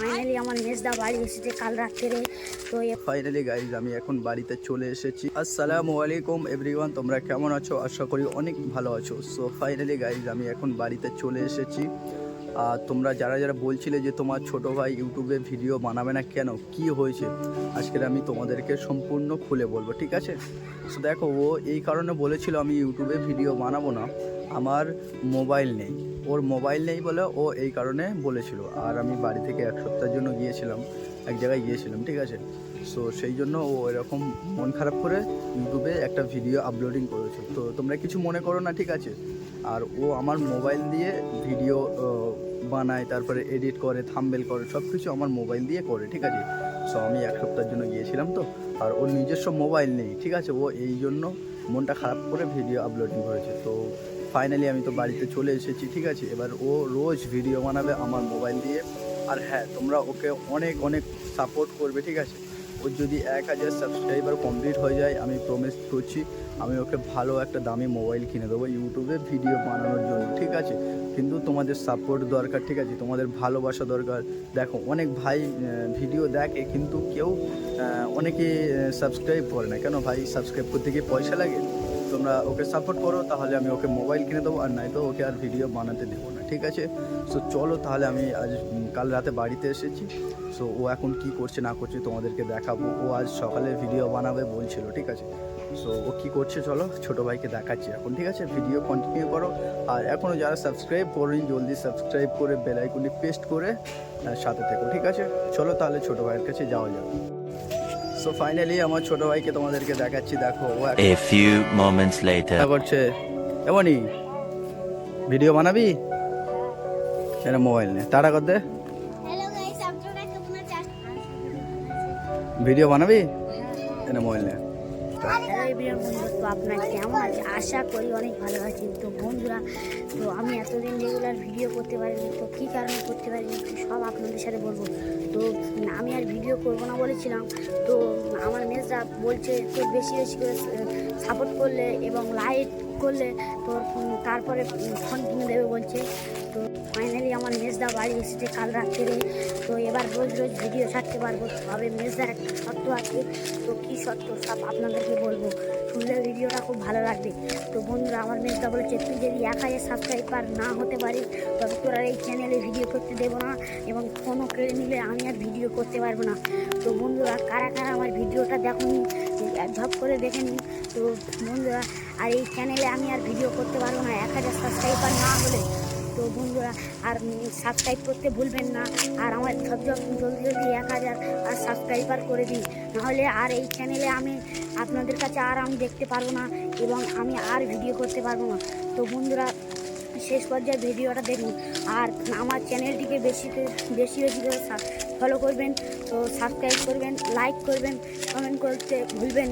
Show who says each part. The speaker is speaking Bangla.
Speaker 1: ফাইনালি আমার মেজদা বাড়ি এসেছে কাল রাত্রে, তো
Speaker 2: ফাইনালি গাইজ আমি এখন বাড়িতে চলে এসেছি। আসসালামু আলাইকুম এভরিওয়ান তোমরা কেমন আছো? আশা করি অনেক ভালো আছো। সো ফাইনালি গাইজ আমি এখন বাড়িতে চলে এসেছি। আর তোমরা যারা যারা বলছিলে যে তোমার ছোট ভাই ইউটিউবে ভিডিও বানাবে না কেন, কি হয়েছে? আজকের আমি তোমাদেরকে সম্পূর্ণ খুলে বলব, ঠিক আছে? সো দেখো, ও এই কারণে বলেছিল আমি ইউটিউবে ভিডিও বানাবো না। আমার মোবাইল নেই। ওর মোবাইল নেই বলে ও এই কারণে বলেছিল। আর আমি বাড়ি থেকে এক সপ্তাহের জন্য গিয়েছিলাম, এক জায়গায় গিয়েছিলাম, ঠিক আছে? সো সেই জন্য ও এরকম মন খারাপ করে ইউটিউবে একটা ভিডিও আপলোডিং করেছে। তো তোমরা কিছু মনে করো না, ঠিক আছে? আর ও আমার মোবাইল দিয়ে ভিডিও বানায়, তারপরে এডিট করে থাম্বেল করে সব কিছু আমার মোবাইল দিয়ে করে, ঠিক আছে? সো আমি এক সপ্তাহের জন্য গিয়েছিলাম তো। আর ওর নিজস্ব মোবাইল নেই, ঠিক আছে? ও এই জন্য মনটা খারাপ করে ভিডিও আপলোডিং করেছে। তো ফাইনালি আমি তো বাড়িতে চলে এসেছি, ঠিক আছে? এবার ও রোজ ভিডিও বানাবে আমার মোবাইল দিয়ে। আর হ্যাঁ তোমরা ওকে অনেক অনেক সাপোর্ট করবে, ঠিক আছে? ওর যদি এক হাজার সাবস্ক্রাইবার কমপ্লিট হয়ে যায়, আমি প্রমিস করছি, আমি ওকে ভালো একটা দামি মোবাইল কিনে দেবো ইউটিউবে ভিডিও বানানোর জন্য, ঠিক আছে? কিন্তু তোমাদের সাপোর্ট দরকার, ঠিক আছে? তোমাদের ভালোবাসা দরকার। দেখো, অনেক ভাই ভিডিও দেখে, কিন্তু কেউ অনেকে সাবস্ক্রাইব করে না। কেন ভাই? সাবস্ক্রাইব করতে গিয়ে পয়সা লাগে? তোমরা ওকে সাপোর্ট করো, তাহলে আমি ওকে মোবাইল কিনে দেবো, আর নাই তো ওকে আর ভিডিও বানাতে দেবো না, ঠিক আছে? সো চলো তাহলে আমি আজ কাল রাতে বাড়িতে এসেছি। সো ও এখন কি করছে না করছে তোমাদেরকে দেখাবো। ও আজ সকালে ভিডিও বানাবে বলছিল, ঠিক আছে? সো ও কী করছে চলো, ছোটো ভাইকে দেখাচ্ছি এখন, ঠিক আছে? ভিডিও কন্টিনিউ করো। আর এখনও যারা সাবস্ক্রাইব করেনি, জলদি সাবস্ক্রাইব করে বেলাইকুনি পেস্ট করে সাথে থেকো, ঠিক আছে? চলো তাহলে ছোটো ভাইয়ের কাছে যাওয়া যাক। সো ফাইনালি আমার ছোটো ভাইকে তোমাদেরকে দেখাচ্ছি দেখো a few
Speaker 3: moments later moments later.
Speaker 2: করছে। এমনই ভিডিও বানাবি? এটা মোবাইল নে। টাটা কর দে। ভিডিও বানাবি? এটা মোবাইল নে।
Speaker 1: হ্যালো বন্ধুত্ব আপনার কেমন আছে আশা করি অনেক ভালো আছেন। তো বন্ধুরা, তো আমি এতদিন রেগুলার ভিডিও করতে পারিনি, তো কী কারণে করতে পারিনি সব আপনাদের সাথে বলব। তো আমি আর ভিডিও করব না বলেছিলাম। তো আমার মেজরা বলছে তো বেশি বেশি করে সাপোর্ট করলে এবং লাইক করলে তোর তারপরে ফোন কিনে দেবে বলছে। তো ফাইনালি আমার মেজদা বাড়ি এসেছে কাল রাত্রে। তো এবার রোজ রোজ ভিডিও ছাড়তে পারব। তবে মেজদার একটা শর্ত আছে। তো কী শর্ত সব আপনাদেরকে বলব। শুনলে ভিডিওটা খুব ভালো লাগবে। তো বন্ধুরা, আমার মেজদা বলেছে, তুই যদি এক হাজার সাবস্ক্রাইবার না হতে পারিস, তবে তোর এই চ্যানেলে ভিডিও করতে দেবো না। এবং ফোনও কেড়ে নিলে আমি আর ভিডিও করতে পারব না। তো বন্ধুরা, কারা কারা আমার ভিডিওটা দেখুন ঝপ করে দেখে নিন। তো বন্ধুরা আর এই চ্যানেলে আমি আর ভিডিও করতে পারব না। এক হাজার সাবস্ক্রাইবার না হলে তো বন্ধুরা, আর সাবস্ক্রাইব করতে ভুলবেন না। আর আমার সব জলদি জলদি এক হাজার আর সাবস্ক্রাইবার করে দিন। নাহলে আর এই চ্যানেলে আমি আপনাদের কাছে আর আমি দেখতে পারব না এবং আমি আর ভিডিও করতে পারব না। তো বন্ধুরা, শেষ পর্যায়ে ভিডিওটা দেখুন। আর আমার চ্যানেলটিকে বেশি বেশি বেশি করে ফলো করবেন। তো সাবস্ক্রাইব করবেন লাইক করবেন কমেন্ট করতে ভুলবেন।